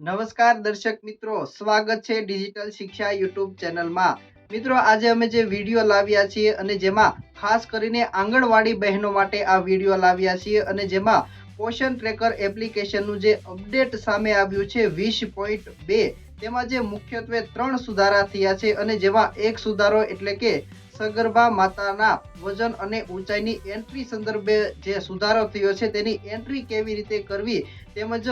નમસ્કાર દર્શક મિત્રો, સ્વાગત છે ડિજિટલ શિક્ષા યુટ્યુબ ચેનલમાં. મિત્રો, આજે અમે જે વીડિયો લાવ્યા છીએ અને જેમાં ખાસ કરીને આંગણવાડી બહેનો માટે આ વીડિયો લાવ્યા છીએ અને જેમાં પોષણ ટ્રેકર એપ્લિકેશનનું જે અપડેટ સામે આવ્યું છે વીસ પોઈન્ટ બે, તેમાં જે મુખ્યત્વે ત્રણ સુધારા થયા છે અને જેમાં એક સુધારો એટલે કે સગર્ભા માતાના વજન અને ઊંચાઈની એન્ટ્રી સંદર્ભે જે સુધારો થયો છે તેની એન્ટ્રી કેવી રીતે કરવી તેમજ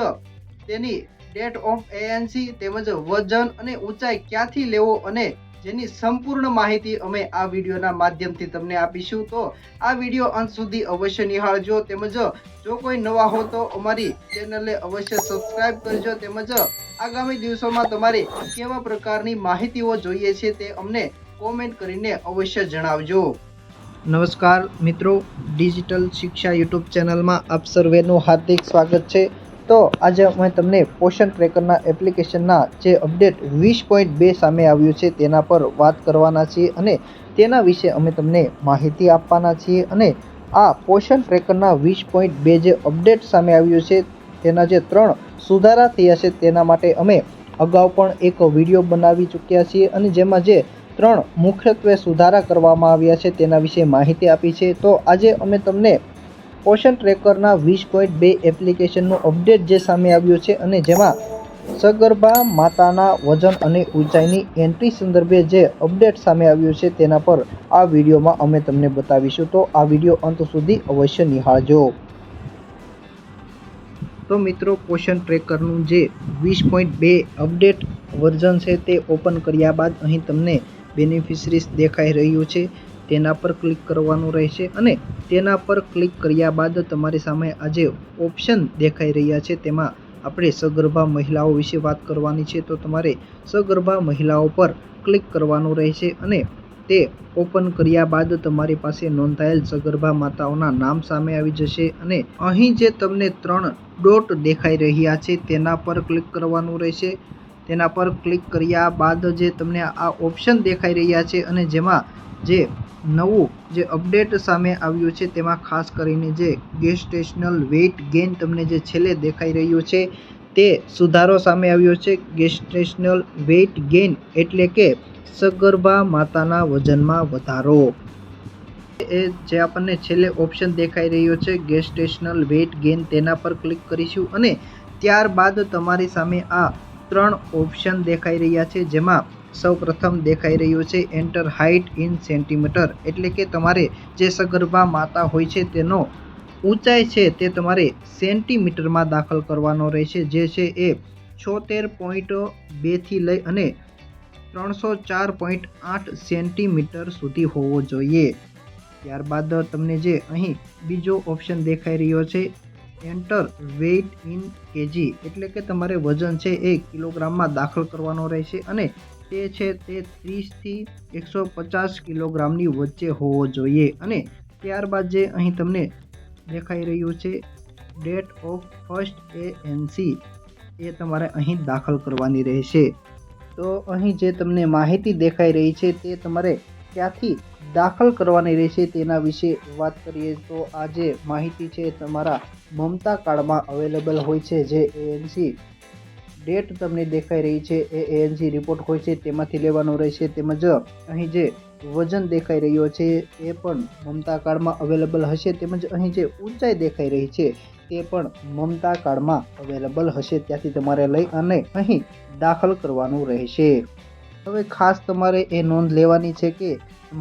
તેની ડેટ ઓફ એએનસી તેમજ વજન અને ઊંચાઈ ક્યાંથી લેવો અને જેની સંપૂર્ણ માહિતી અમે આ વિડીયોના માધ્યમથી તમને આપીશું. તો આ વીડિયો અંત સુધી અવશ્ય નિહાળજો. તેમજ જો કોઈ નવા હો તો અમારી ચેનલને અવશ્ય સબસ્ક્રાઇબ કરજો. તેમજ આગામી દિવસોમાં તમારે કેવા પ્રકારની માહિતીઓ જોઈએ છે તે અમને કોમેન્ટ કરીને અવશ્ય જણાવજો. નમસ્કાર મિત્રો. ડિજિટલ શિક્ષા યુટ્યુબ ચેનલમાં આપ સર્વેનું હાર્દિક સ્વાગત છે. તો આજે અમે તમને પોષણ ટ્રેકરના એપ્લિકેશનના જે અપડેટ વીસ પોઈન્ટ બે સામે આવ્યું છે તેના પર વાત કરવાના છીએ અને તેના વિશે અમે તમને માહિતી આપવાના છીએ અને આ પોષણ ટ્રેકરના વીસ પોઈન્ટ બે જે અપડેટ સામે આવ્યું છે તેના જે ત્રણ સુધારા થયા છે તેના માટે અમે અગાઉ પણ એક વીડિયો બનાવી ચૂક્યા છીએ અને જેમાં જે ત્રણ મુખ્યત્વે સુધારા કરવામાં આવ્યા છે તેના વિશે માહિતી આપી છે. તો આજે અમે તમને પોષણ ટ્રેકરના વીસ પોઈન્ટ બે એપ્લિકેશનનું અપડેટ જે સામે આવ્યું છે અને જેમાં સગર્ભા માતાના વજન અને ઊંચાઈની એન્ટ્રી સંદર્ભે જે અપડેટ સામે આવ્યું છે તેના પર આ વિડીયોમાં અમે તમને બતાવીશું. તો આ વીડિયો અંત સુધી અવશ્ય નિહાળજો. તો મિત્રો પોષણ ટ્રેકરનું જે વીસ પોઈન્ટ બે અપડેટ વર્ઝન છે તે ઓપન કર્યા બાદ અહીં તમને બેનિફિશરીઝ દેખાઈ રહ્યું છે. તેના પર ક્લિક કરવાનું રહેશે અને તેના પર ક્લિક કર્યા બાદ તમારી સામે આ જે ઓપ્શન દેખાઈ રહ્યા છે તેમાં આપણે સગર્ભા મહિલાઓ વિશે વાત કરવાની છે તો તમારે સગર્ભા મહિલાઓ પર ક્લિક કરવાનું રહેશે અને તે ઓપન કર્યા બાદ તમારી પાસે નોંધાયેલ સગર્ભા માતાઓના નામ સામે આવી જશે અને અહીં જે તમને ત્રણ ડોટ દેખાઈ રહ્યા છે તેના પર ક્લિક કરવાનું રહેશે. તેના પર ક્લિક કર્યા બાદ જે તમને આ ઓપ્શન દેખાઈ રહ્યા છે અને જેમાં જે નવું જે અપડેટ સામે આવ્યું છે, તેમાં ખાસ કરીને જે ગેસ્ટેશનલ વેઇટ ગેઇન તમને જે છેલ્લે દેખાઈ રહ્યું છે, તે સુધારો સામે આવ્યો છે. ગેસ્ટેશનલ વેઇટ ગેઇન એટલે કે સગર્ભા માતાના વજનમાં વધારો. એ જે આપણને છેલ્લે ઓપ્શન દેખાઈ રહ્યો છે ગેસ્ટેશનલ વેઇટ ગેઇન તેના પર ક્લિક કરીશું અને ત્યારબાદ તમારી સામે આ ત્રણ ઓપ્શન દેખાઈ રહ્યા છે, જેમાં સૌ પ્રથમ દેખાઈ રહ્યું છે એન્ટર હાઇટ ઇન સેન્ટીમીટર એટલે કે તમારે જે સગર્ભા માતા હોય છે તેનો ઊંચાઈ છે તે તમારે સેન્ટીમીટરમાં દાખલ કરવાનો રહેશે, જે છે એ છોતેર પોઈન્ટ બેથી લઈ અને ત્રણસો ચાર પોઈન્ટ આઠ સેન્ટીમીટર સુધી હોવો જોઈએ. ત્યારબાદ તમને જે અહીં બીજો ઓપ્શન દેખાઈ રહ્યો છે, એન્ટર વેઇટ ઇન કેજી એટલે કે તમારે વજન છે એ કિલોગ્રામમાં દાખલ કરવાનો રહેશે અને તે છે તે ત્રીસથી એકસો પચાસ કિલોગ્રામની વચ્ચે હોવો જોઈએ. અને ત્યારબાદ જે અહીં તમને દેખાઈ રહ્યું છે, date of first A NC એ તમારે અહીં દાખલ કરવાની રહેશે. તો અહીં જે તમને માહિતી દેખાઈ રહી છે, તે તમારે ક્યાંથી દાખલ કરવાની રહેશે તેના વિશે વાત કરીએ. તો આ જે માહિતી છે, તમારા મમતા કાર્ડમાં અવેલેબલ હોય છે, જે એએનસી ડેટ તમને દેખાઈ રહી છે, એ એએનજી રિપોર્ટ હોય છે, તેમાંથી લેવાનો રહેશે. તેમજ અહીં જે વજન દેખાઈ રહ્યો છે, એ પણ મમતા કાર્ડમાં અવેલેબલ હશે. તેમજ અહીં જે ઊંચાઈ દેખાઈ રહી છે, તે પણ મમતા કાર્ડમાં અવેલેબલ હશે. ત્યાંથી તમારે લઈ અને અહીં દાખલ કરવાનું રહેશે. હવે ખાસ તમારે એ નોંધ લેવાની છે કે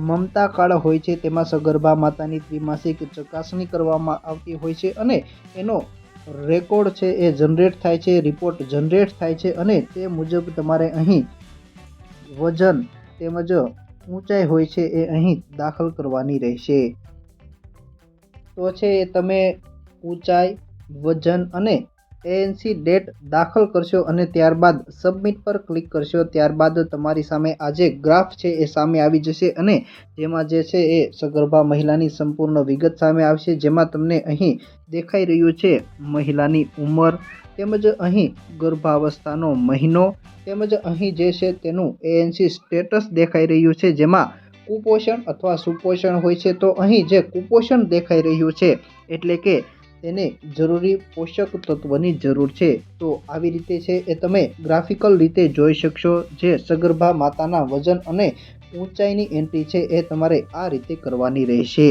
મમતા કાર્ડ હોય છે, તેમાં સગર્ભા માતાની ત્રિમાસિક ચકાસણી કરવામાં આવતી હોય છે અને એનો રેકોર્ડ છે એ જનરેટ થાય છે, રિપોર્ટ જનરેટ થાય છે અને તે મુજબ તમારે અહીં વજન તેમજ ઊંચાઈ હોય છે એ અહીં દાખલ કરવાની રહેશે. તો છે તમે ઊંચાઈ, વજન અને એએનસી ડેટ દાખલ કરશો અને ત્યારબાદ સબમિટ પર ક્લિક કરશો. ત્યારબાદ તમારી સામે આ જે ગ્રાફ છે, એ સામે આવી જશે અને જેમાં જે છે એ સગર્ભા મહિલાની સંપૂર્ણ વિગત સામે આવશે, જેમાં તમને અહીં દેખાઈ રહ્યું છે મહિલાની ઉંમર, તેમજ અહીં ગર્ભાવસ્થાનો મહિનો, તેમજ અહીં જે છે તેનું એએનસી સ્ટેટસ દેખાઈ રહ્યું છે, જેમાં કુપોષણ અથવા સુપોષણ હોય છે. તો અહીં જે કુપોષણ દેખાઈ રહ્યું છે, એટલે કે તેને જરૂરી પોષક તત્વની જરૂર છે. તો આવી રીતે છે એ તમે ગ્રાફિકલ રીતે જોઈ શકશો જે સગર્ભા માતાના વજન અને ઊંચાઈની એન્ટ્રી છે એ તમારે આ રીતે કરવાની રહેશે.